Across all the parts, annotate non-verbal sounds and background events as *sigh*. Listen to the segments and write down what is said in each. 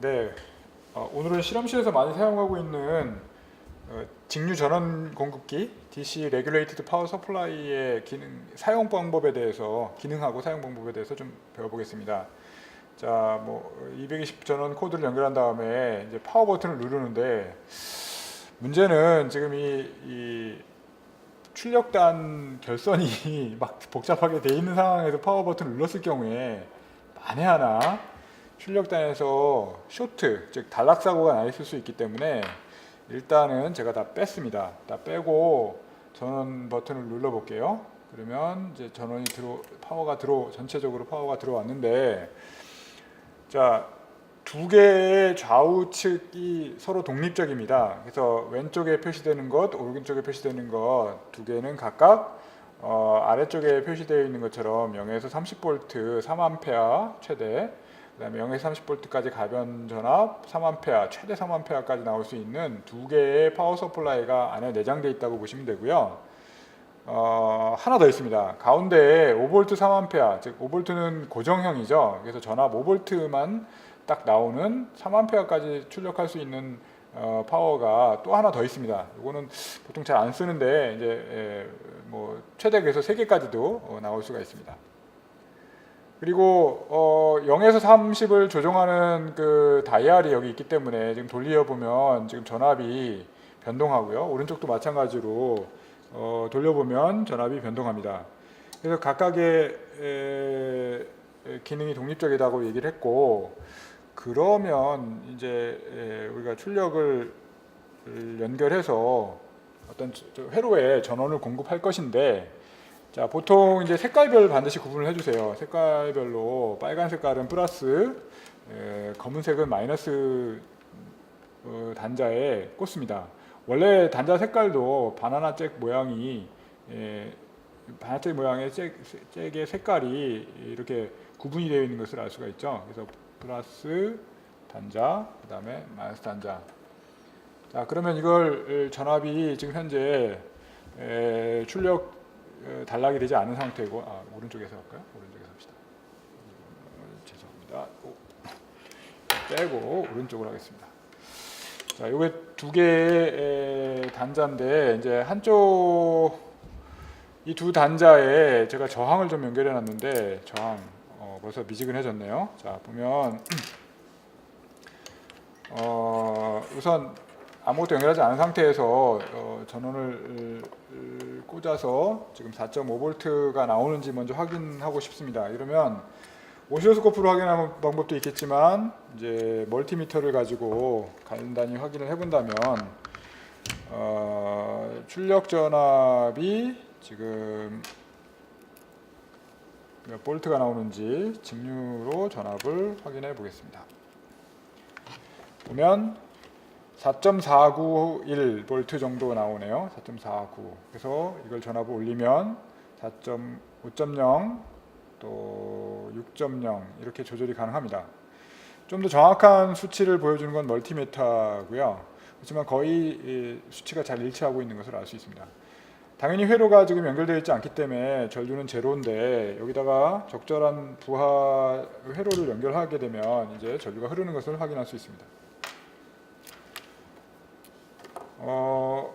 네, 어, 오늘은 실험실에서 많이 사용하고 있는 어, 직류 전원 공급기 DC Regulated Power Supply의 기능 사용 방법에 대해서 기능하고 사용 방법에 대해서 좀 배워보겠습니다. 자, 뭐 220 전원 코드를 연결한 다음에 이제 파워 버튼을 누르는데 문제는 지금 이, 이 출력단 결선이 *laughs* 막 복잡하게 돼 있는 상황에서 파워 버튼을 눌렀을 경우에 만에 하나 출력단에서 쇼트 즉 단락 사고가 나 있을 수 있기 때문에 일단은 제가 다 뺐습니다. 다 빼고 전원 버튼을 눌러 볼게요. 그러면 이제 전원이 들어 파워가 들어 전체적으로 파워가 들어왔는데 자 두 개의 좌우측이 서로 독립적입니다. 그래서 왼쪽에 표시되는 것, 오른쪽에 표시되는 것 두 개는 각각 어, 아래쪽에 표시되어 있는 것처럼 0에서 30V 3A 최대 그다음에 0에서 30V까지 가변 전압 3A 최대 3A까지 나올 수 있는 두 개의 파워 서플라이가 안에 내장되어 있다고 보시면 되고요. 어, 하나 더 있습니다. 가운데에 5V 3A, 즉 5V는 고정형이죠. 그래서 전압 5V만 딱 나오는 3A까지 출력할 수 있는 어, 파워가 또 하나 더 있습니다. 이거는 보통 잘 안 쓰는데 이제 에, 뭐 최대 그래서 3개까지도 어, 나올 수가 있습니다. 그리고 어 0에서 30을 조정하는 그 다이얼이 여기 있기 때문에 지금 돌려 보면 지금 전압이 변동하고요. 오른쪽도 마찬가지로 어 돌려보면 전압이 변동합니다. 그래서 각각의 기능이 독립적이다고 얘기를 했고 그러면 이제 에, 우리가 출력을 연결해서 어떤 회로에 전원을 공급할 것인데 자 보통 이제 색깔별 반드시 구분을 해주세요. 색깔별로 빨간 색깔은 플러스, 에, 검은색은 마이너스 어, 단자에 꽂습니다. 원래 단자 색깔도 바나나 잭 모양이 에, 바나나 잭 모양의 잭, 잭의 색깔이 이렇게 구분이 되어 있는 것을 알 수가 있죠. 그래서 플러스 단자, 그 다음에 마이너스 단자. 자 그러면 이걸 전압이 지금 현재 에, 출력 어, 단락이 되지 않은 상태고 아, 오른쪽에서 할까요? 오른쪽에서 합시다. 어, 죄송합니다. 오. 빼고 오른쪽으로 하겠습니다. 자, 요게 두 개의 에, 단자인데 이제 한쪽 이 두 단자에 제가 저항을 좀 연결해 놨는데 저항 어, 벌써 미지근해졌네요. 자, 보면 *clears throat* 어, 우선 아무것도 연결하지 않은 상태에서 어, 전원을 으, 꽂아서 지금 4.5V가 나오는지 먼저 확인하고 싶습니다. 이러면 오시로스코프로 확인하는 방법도 있겠지만 이제 멀티미터를 가지고 간단히 확인을 해본다면 어, 출력 전압이 지금 몇 볼트가 나오는지 직류로 전압을 확인해 보겠습니다. 보면 4.491V 정도 나오네요. 4.49. 그래서 이걸 전압을 올리면 4.5.0 또 6.0 이렇게 조절이 가능합니다. 좀 더 정확한 수치를 보여주는 건 멀티미터고요. 그렇지만 거의 이 수치가 잘 일치하고 있는 것을 알 수 있습니다. 당연히 회로가 지금 연결되어 있지 않기 때문에 전류는 제로인데 여기다가 적절한 부하 회로를 연결하게 되면 이제 전류가 흐르는 것을 확인할 수 있습니다. 어,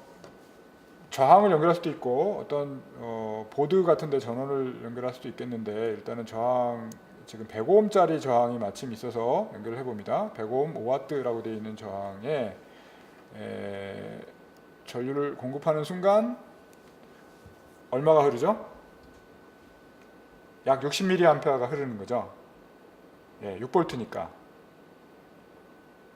저항을 연결할 수도 있고 어떤 어, 보드 같은 데 전원을 연결할 수도 있겠는데 일단은 저항 지금 105ohm짜리 저항이 마침 있어서 연결을 해봅니다. 105ohm 5W라고 되어 있는 저항에 에, 전류를 공급하는 순간 얼마가 흐르죠? 약 60mA가 흐르는 거죠. 예, 6V니까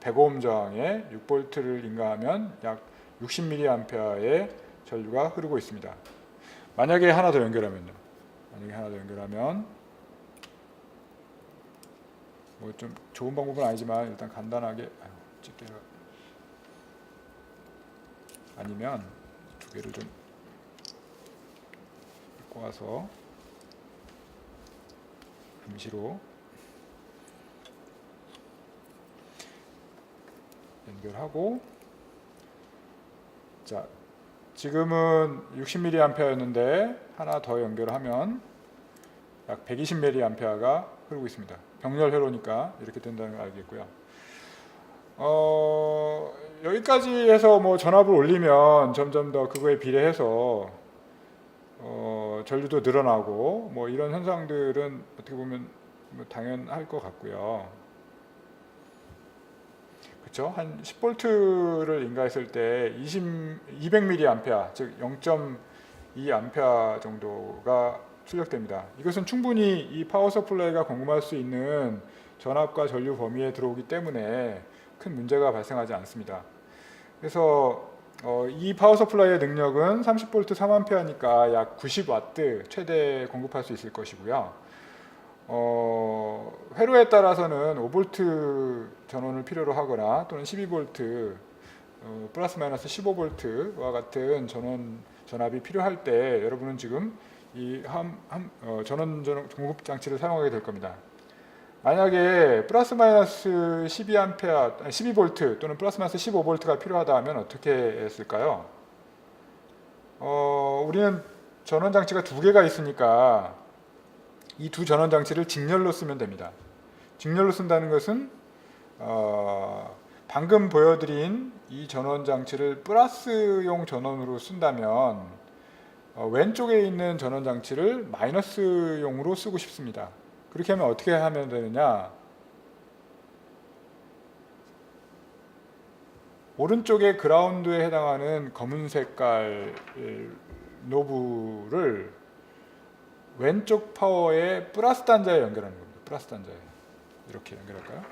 105ohm 저항에 6V를 인가하면 약 60mA의 전류가 흐르고 있습니다. 만약에 하나 더 연결하면요. 만약에 하나 더 연결하면 뭐 좀 좋은 방법은 아니지만 일단 간단하게 집게가 아니면 두 개를 좀 꼬아서 임시로 연결하고 자 지금은 60mA였는데 하나 더 연결하면 약 120mA가 흐르고 있습니다. 병렬 회로니까 이렇게 된다는 걸 알겠고요. 어, 여기까지 해서 뭐 전압을 올리면 점점 더 그거에 비례해서 어, 전류도 늘어나고 뭐 이런 현상들은 어떻게 보면 뭐 당연할 것 같고요. 그렇죠? 한 10볼트를 인가했을 때 20, 200mA 즉 0.2A 정도가 출력됩니다. 이것은 충분히 이 파워 서플라이가 공급할 수 있는 전압과 전류 범위에 들어오기 때문에 큰 문제가 발생하지 않습니다. 그래서 어, 이 파워 서플라이의 능력은 30V 3A니까 약 90W 최대 공급할 수 있을 것이고요. 어, 회로에 따라서는 5V 전원을 필요로 하거나 또는 12V 어, 플러스 마이너스 15V와 같은 전원 전압이 필요할 때 여러분은 지금 이 함, 함, 어, 전원 공급 장치를 사용하게 될 겁니다. 만약에 플러스 마이너스 12A, 12V 또는 플러스 마이너스 15V가 필요하다 하면 어떻게 했을까요? 어, 우리는 전원 장치가 두 개가 있으니까 이 두 전원 장치를 직렬로 쓰면 됩니다. 직렬로 쓴다는 것은 어, 방금 보여드린 이 전원 장치를 플러스용 전원으로 쓴다면 어, 왼쪽에 있는 전원 장치를 마이너스용으로 쓰고 싶습니다. 그렇게 하면 어떻게 하면 되느냐? 오른쪽에 그라운드에 해당하는 검은 색깔 노브를 왼쪽 파워의 플러스 단자에 연결하는 겁니다. 플러스 단자에 이렇게 연결할까요?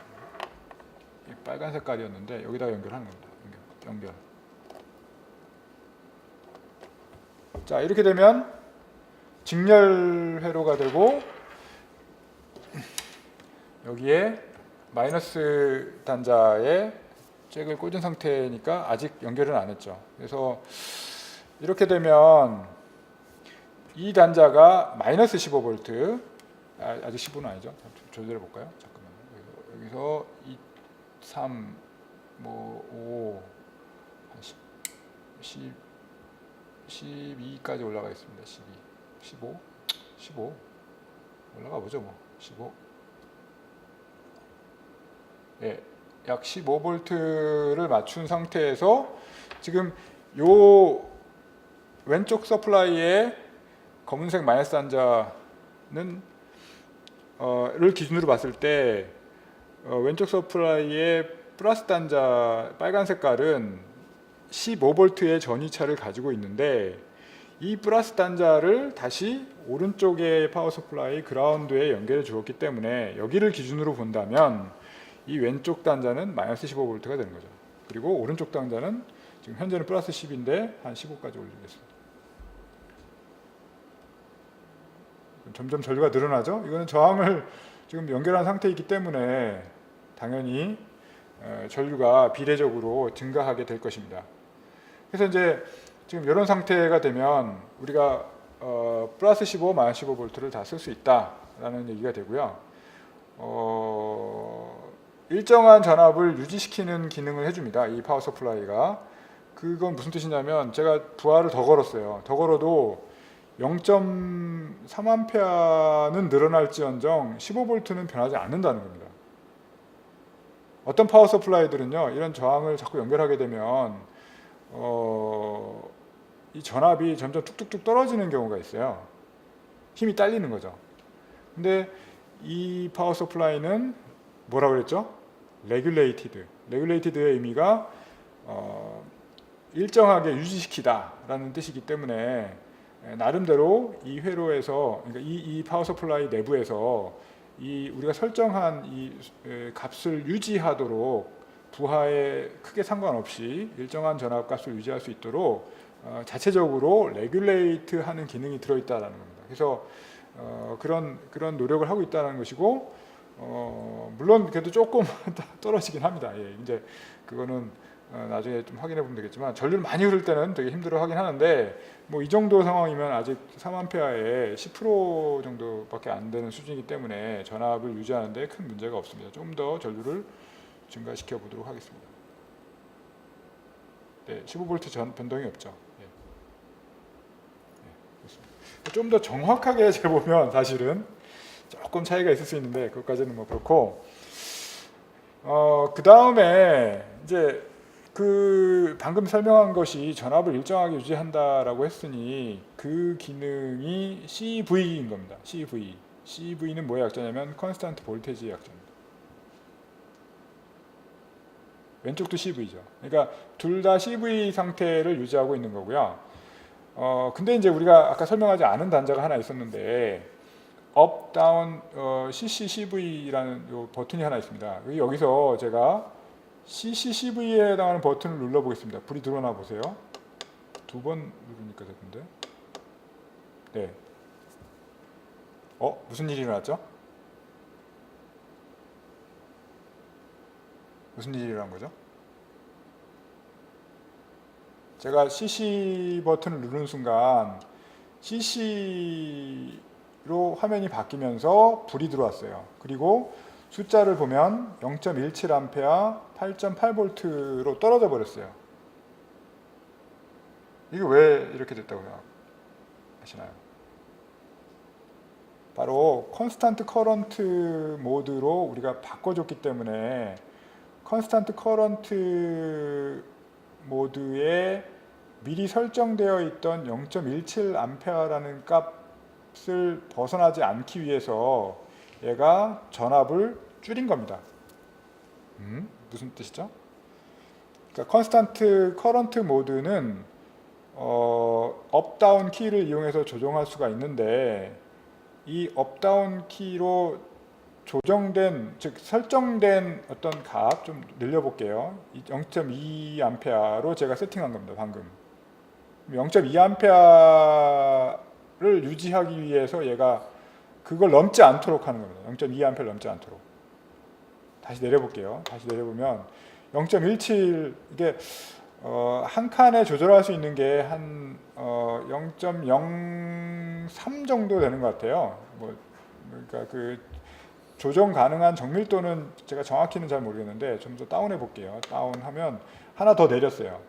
이 빨간 색깔이었는데 여기다 연결하는 겁니다. 연결. 연결. 자 이렇게 되면 직렬 회로가 되고 여기에 마이너스 단자에 잭을 꽂은 상태니까 아직 연결은 안 했죠. 그래서 이렇게 되면 이 단자가 마이너스 15V 아, 아직 15는 아니죠. 조절해 볼까요? 잠깐만요. 여기서 2, 3, 뭐 5, 한 10, 10, 12까지 올라가 있습니다. 12, 15, 15 올라가 보죠 뭐 15. 예, 약 15볼트를 맞춘 상태에서 지금 요 왼쪽 서플라이에 검은색 마이너스 단자는 어를 기준으로 봤을 때 어, 왼쪽 서플라이의 플러스 단자 빨간 색깔은 15볼트의 전이차를 가지고 있는데 이 플러스 단자를 다시 오른쪽의 파워 서플라이 그라운드에 연결해 주었기 때문에 여기를 기준으로 본다면 이 왼쪽 단자는 마이너스 15V가 되는 거죠. 그리고 오른쪽 단자는 지금 현재는 플러스 10인데 한 15까지 올리겠습니다. 점점 전류가 늘어나죠. 이거는 저항을 지금 연결한 상태이기 때문에 당연히 어, 전류가 비례적으로 증가하게 될 것입니다. 그래서 이제 지금 이런 상태가 되면 우리가 어, 플러스 15, 마이너스 15V를 다 쓸 수 있다라는 얘기가 되고요. 어, 일정한 전압을 유지시키는 기능을 해줍니다. 이 파워 서플라이가. 그건 무슨 뜻이냐면 제가 부하를 더 걸었어요. 더 걸어도 0.3A는 늘어날지언정 15V는 변하지 않는다는 겁니다. 어떤 파워 서플라이들은요, 이런 저항을 자꾸 연결하게 되면 어, 이 전압이 점점 뚝뚝뚝 떨어지는 경우가 있어요. 힘이 딸리는 거죠. 근데 이 파워 서플라이는 뭐라 그랬죠? regulated. regulated의 의미가 어, 일정하게 유지시키다라는 뜻이기 때문에 나름대로 이 회로에서 그러니까 이, 이 파워 서플라이 내부에서 이 우리가 설정한 이 값을 유지하도록 부하에 크게 상관없이 일정한 전압 값을 유지할 수 있도록 어, 자체적으로 레귤레이트 하는 기능이 들어있다라는 겁니다. 그래서 어, 그런 그런 노력을 하고 있다는 것이고 어, 물론 그래도 조금 *laughs* 떨어지긴 합니다. 예, 이제 그거는 어, 나중에 좀 확인해 보면 되겠지만 전류를 많이 흐를 때는 되게 힘들어 하긴 하는데 뭐 이 정도 상황이면 아직 3A의 10% 정도밖에 안 되는 수준이기 때문에 전압을 유지하는데 큰 문제가 없습니다. 좀 더 전류를 증가시켜 보도록 하겠습니다. 네, 15V 전 변동이 없죠. 예. 네, 좀더 정확하게 *laughs* 재보면 사실은 조금 차이가 있을 수 있는데 그것까지는 뭐 그렇고 어, 그 다음에 이제 그 방금 설명한 것이 전압을 일정하게 유지한다라고 했으니 그 기능이 CV인 겁니다. CV. CV는 뭐의 약자냐면 컨스탄트 볼테지의 약자입니다. 왼쪽도 CV죠. 그러니까 둘 다 CV 상태를 유지하고 있는 거고요. 어, 근데 이제 우리가 아까 설명하지 않은 단자가 하나 있었는데 업, 다운, 어, CCCV라는 요 버튼이 하나 있습니다. 여기서 제가 CCCV에 해당하는 버튼을 눌러 보겠습니다. 불이 들어오나 보세요. 두 번 누르니까 되던데. 네. 어? 무슨 일이 일어났죠? 무슨 일이 일어난 거죠? 제가 CC 버튼을 누르는 순간 CC로 화면이 바뀌면서 불이 들어왔어요. 그리고 숫자를 보면 0.17A, 8.8V로 떨어져 버렸어요. 이게 왜 이렇게 됐다고 생각하시나요? 바로 컨스탄트 커런트 모드로 우리가 바꿔줬기 때문에 컨스탄트 커런트 모드에 미리 설정되어 있던 0.17A라는 값을 벗어나지 않기 위해서 얘가 전압을 줄인 겁니다. 음, 무슨 뜻이죠? 그러니까 컨스탄트 커런트 모드는 어, 업다운 키를 이용해서 조정할 수가 있는데 이 업다운 키로 조정된 즉 설정된 어떤 값 좀 늘려볼게요. 0.2A로 제가 세팅한 겁니다. 방금 0.2A를 유지하기 위해서 얘가 그걸 넘지 않도록 하는 겁니다. 0.2A 넘지 않도록. 다시 내려볼게요. 다시 내려보면 0.17 이게 어, 한 칸에 조절할 수 있는 게 한 어, 0.03 정도 되는 것 같아요. 뭐 그러니까 그 조정 가능한 정밀도는 제가 정확히는 잘 모르겠는데 좀 더 다운해 볼게요. 다운하면 하나 더 내렸어요.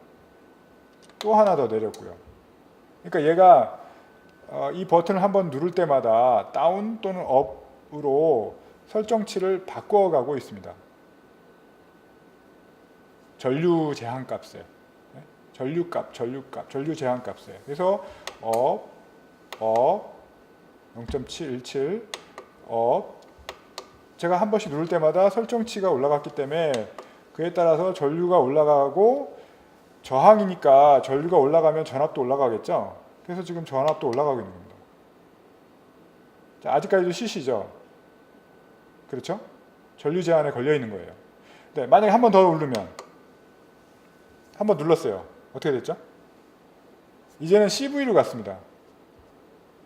또 하나 더 내렸고요. 그러니까 얘가 어, 이 버튼을 한번 누를 때마다 다운 또는 업으로 설정치를 바꿔가고 있습니다. 전류 제한 값에 네? 전류 값, 전류 값, 전류 제한 값에 그래서 업, 업, 0.717, 업 제가 한 번씩 누를 때마다 설정치가 올라갔기 때문에 그에 따라서 전류가 올라가고 저항이니까 전류가 올라가면 전압도 올라가겠죠. 그래서 지금 전압도 올라가고 있는 겁니다. 자, 아직까지도 CC죠. 그렇죠? 전류 제한에 걸려 있는 거예요. 네, 만약에 한 번 더 누르면 한 번 눌렀어요. 어떻게 됐죠? 이제는 CV로 갔습니다.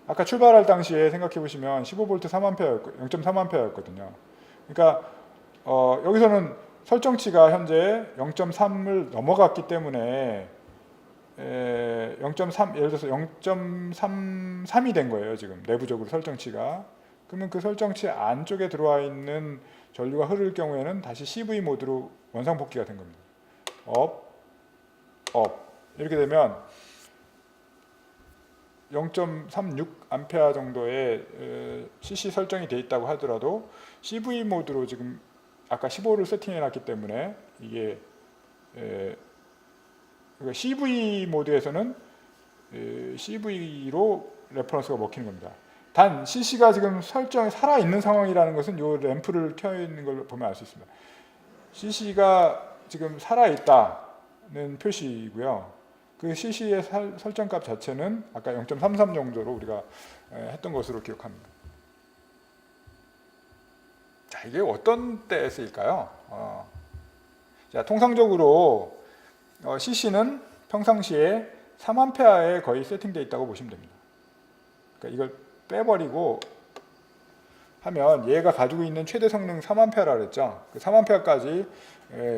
아까 출발할 당시에 생각해 보시면 15V 3A 0.3A였거든요. 그러니까 어, 여기서는 설정치가 현재 0.3을 넘어갔기 때문에 0.3 예를 들어서 0.33이 된 거예요 지금 내부적으로 설정치가 그러면 그 설정치 안쪽에 들어와 있는 전류가 흐를 경우에는 다시 CV 모드로 원상복귀가 된 겁니다. 업, 업 이렇게 되면 0.36 암페아 정도의 CC 설정이 돼 있다고 하더라도 CV 모드로 지금 아까 15를 세팅해 놨기 때문에 이게 그러니까 CV 모드에서는 CV로 레퍼런스가 먹히는 겁니다. 단 CC가 지금 설정이 살아 있는 상황이라는 것은 이 램프를 켜 있는 걸 보면 알 수 있습니다. CC가 지금 살아 있다는 표시이고요. 그 CC의 살, 설정값 자체는 아까 0.33 정도로 우리가 했던 것으로 기억합니다. 자, 이게 어떤 때 쓰일까요? 어. 자, 통상적으로 어, CC는 평상시에 3A에 거의 세팅되어 있다고 보시면 됩니다. 그러니까 이걸 빼버리고 하면 얘가 가지고 있는 최대 성능 3A라 그랬죠. 그 3A까지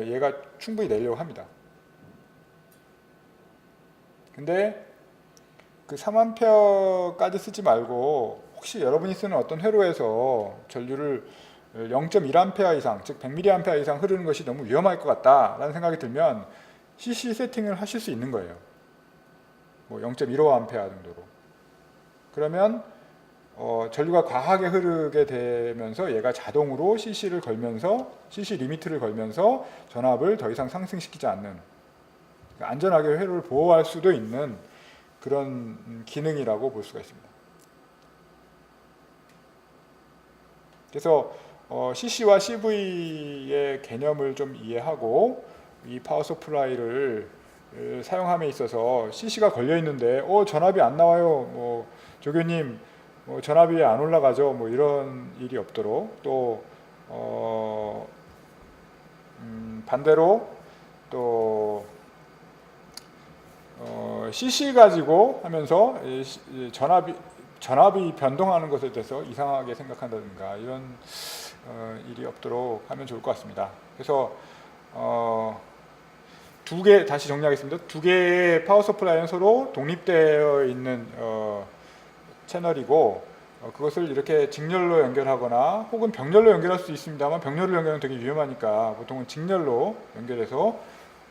얘가 충분히 내려고 합니다. 근데 그 3A까지 쓰지 말고 혹시 여러분이 쓰는 어떤 회로에서 전류를 0.1A 이상, 즉 100mA 이상 흐르는 것이 너무 위험할 것 같다라는 생각이 들면 CC 세팅을 하실 수 있는 거예요. 뭐 0.15A 정도로. 그러면 어, 전류가 과하게 흐르게 되면서 얘가 자동으로 CC를 걸면서 CC 리미트를 걸면서 전압을 더 이상 상승시키지 않는 그러니까 안전하게 회로를 보호할 수도 있는 그런 음, 기능이라고 볼 수가 있습니다. 그래서 어, CC와 CV의 개념을 좀 이해하고 이 파워 서플라이를 을 사용함에 있어서 CC가 걸려 있는데 어 전압이 안 나와요. 뭐 조교님 뭐 전압이 안 올라가죠. 뭐 이런 일이 없도록 또 어, 음, 반대로 또 어, CC 가지고 하면서 전압이 전압이 변동하는 것에 대해서 이상하게 생각한다든가 이런 어, 일이 없도록 하면 좋을 것 같습니다. 그래서 어, 두 개 다시 정리하겠습니다. 두 개의 파워 서플라이는 서로 독립되어 있는 어, 채널이고 어, 그것을 이렇게 직렬로 연결하거나 혹은 병렬로 연결할 수 있습니다만 병렬로 연결은 되게 위험하니까 보통은 직렬로 연결해서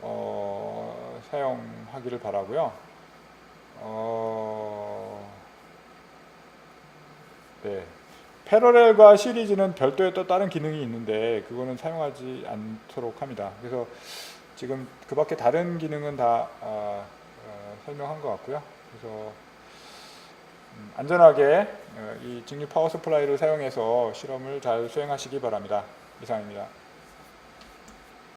어, 사용하기를 바라고요. 어, 네. 패러렐과 시리즈는 별도의 또 다른 기능이 있는데 그거는 사용하지 않도록 합니다. 그래서 지금 그 밖에 다른 기능은 다 아, 어, 설명한 것 같고요. 그래서 음, 안전하게 어, 이 직류 파워 서플라이를 사용해서 실험을 잘 수행하시기 바랍니다. 이상입니다.